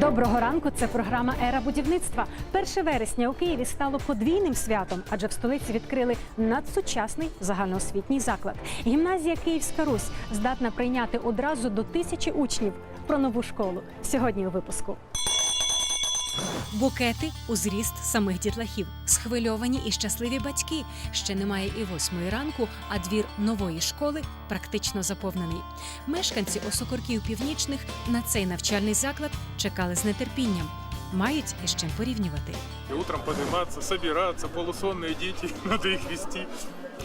Доброго ранку. Це програма Ера будівництва. 1 вересня у Києві стало подвійним святом, адже в столиці відкрили надсучасний загальноосвітній заклад. Гімназія Київська Русь здатна прийняти одразу до тисячі учнів про нову школу. Сьогодні у випуску. Букети у зріст самих дітлахів, схвильовані і щасливі батьки. Ще немає і восьмої ранку, а двір нової школи практично заповнений. Мешканці осокорків північних на цей навчальний заклад чекали з нетерпінням. Мають із чим порівнювати. И утром подниматься, собираться, полусонные дети, надо их вести.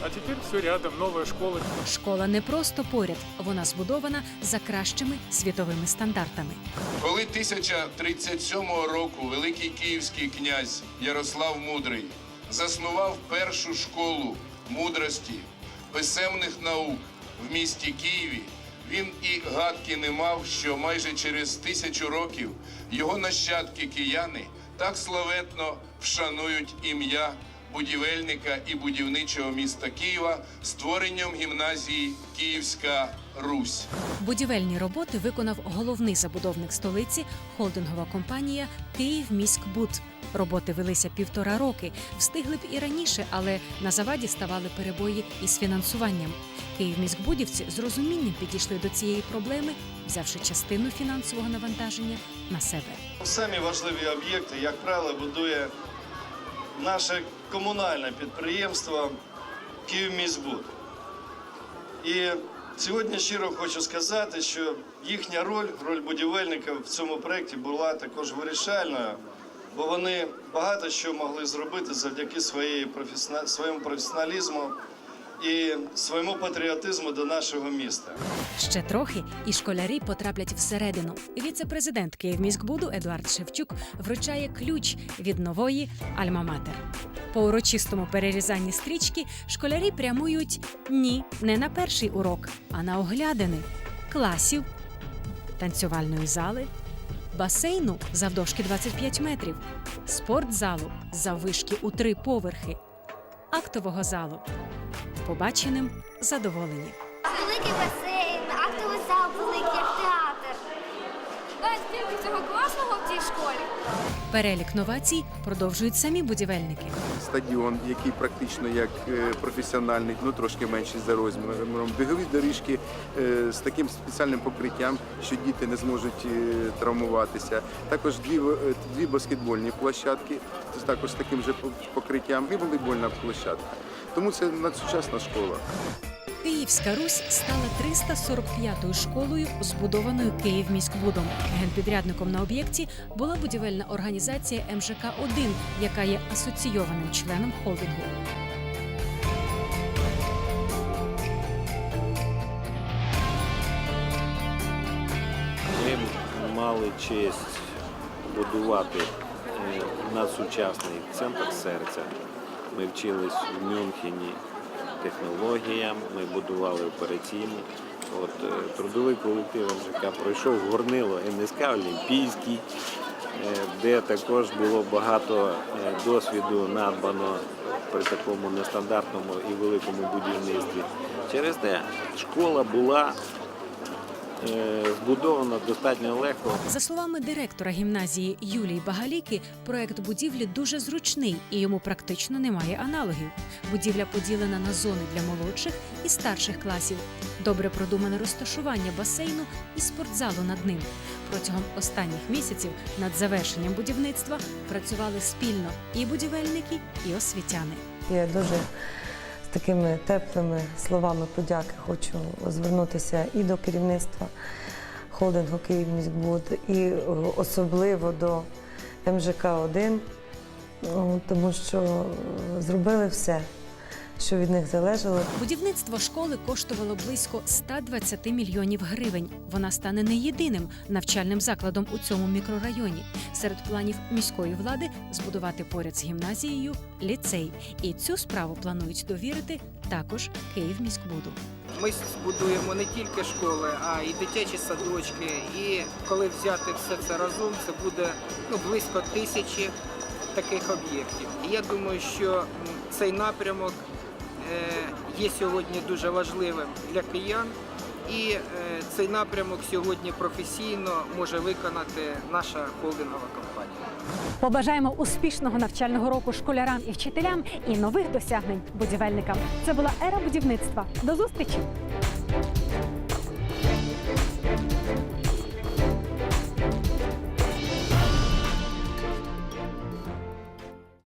А теперь все рядом, новая школа. Школа не просто поряд, вона збудована за кращими світовими стандартами. Коли 1037 року великий київський князь Ярослав Мудрий заснував першу школу мудрості, писемних наук в місті Києві, він і гадки не мав, що майже через тисячу років його нащадки кияни так славетно вшанують ім'я будівельника і будівничого міста Києва створенням гімназії Київська Русь. Будівельні роботи виконав головний забудовник столиці холдингова компанія «Київміськбуд». Роботи велися півтора роки. Встигли б і раніше, але на заваді ставали перебої із фінансуванням. Київміськбудівці з розумінням підійшли до цієї проблеми, взявши частину фінансового навантаження на себе. Самі важливі об'єкти, як правило, будує наше комунальне підприємство Київміськбуд. І сьогодні щиро хочу сказати, що їхня роль, роль будівельника в цьому проєкті була також вирішальною, бо вони багато що могли зробити завдяки своєї професіона- своєму професіоналізму і своєму патріотизму до нашого міста. Ще трохи, і школярі потраплять всередину. Віце-президент Київміськбуду Едуард Шевчук вручає ключ від нової Альма-Матер. По урочистому перерізанні стрічки школярі прямують ні, не на перший урок, а на оглядини класів, танцювальної зали, басейну завдовжки 25 метрів, спортзалу заввишки у три поверхи, актового залу. Побаченим задоволені. Великий басейн, всього класного в цій школі? Перелік новацій продовжують самі будівельники. стадіон, який практично як е, професіональний, ну трошки менший за розміром. Бігові доріжки е, з таким спеціальним покриттям, що діти не зможуть е, травмуватися. Також дві, дві баскетбольні площадки, з також з таким же покриттям, і волейбольна площадка. Тому це надсучасна школа. Київська Русь стала 345-ю школою, збудованою Київміськбудом. Генпідрядником на об'єкті була будівельна організація МЖК 1 яка є асоційованим членом холдингу. Ми мали честь будувати е, надсучасний центр серця. Ми вчились в Мюнхені технологіям, ми будували операційні. От, е, трудовий колектив МЖК пройшов горнило НСК Олімпійський, е, де також було багато е, досвіду надбано при такому нестандартному і великому будівництві. Через те школа була е, збудована достатньо легко. За словами директора гімназії Юлії Багаліки, проект будівлі дуже зручний і йому практично немає аналогів. Будівля поділена на зони для молодших і старших класів. Добре продумане розташування басейну і спортзалу над ним. Протягом останніх місяців над завершенням будівництва працювали спільно і будівельники, і освітяни. Я дуже такими теплими словами подяки хочу звернутися і до керівництва холдингу «Київміськбуд», і е, особливо до МЖК-1, ну, тому що е, зробили все, що від них залежало. Будівництво школи коштувало близько 120 мільйонів гривень. Вона стане не єдиним навчальним закладом у цьому мікрорайоні. Серед планів міської влади збудувати поряд з гімназією ліцей. І цю справу планують довірити також Київміськбуду. Ми збудуємо не тільки школи, а і дитячі садочки. І коли взяти все це разом, це буде ну, близько тисячі таких об'єктів. І я думаю, що цей напрямок є сьогодні дуже важливим для киян, І е, цей напрямок сьогодні професійно може виконати наша холдингова компанія. Побажаємо успішного навчального року школярам і вчителям і нових досягнень будівельникам. Це була ера будівництва. До зустрічі!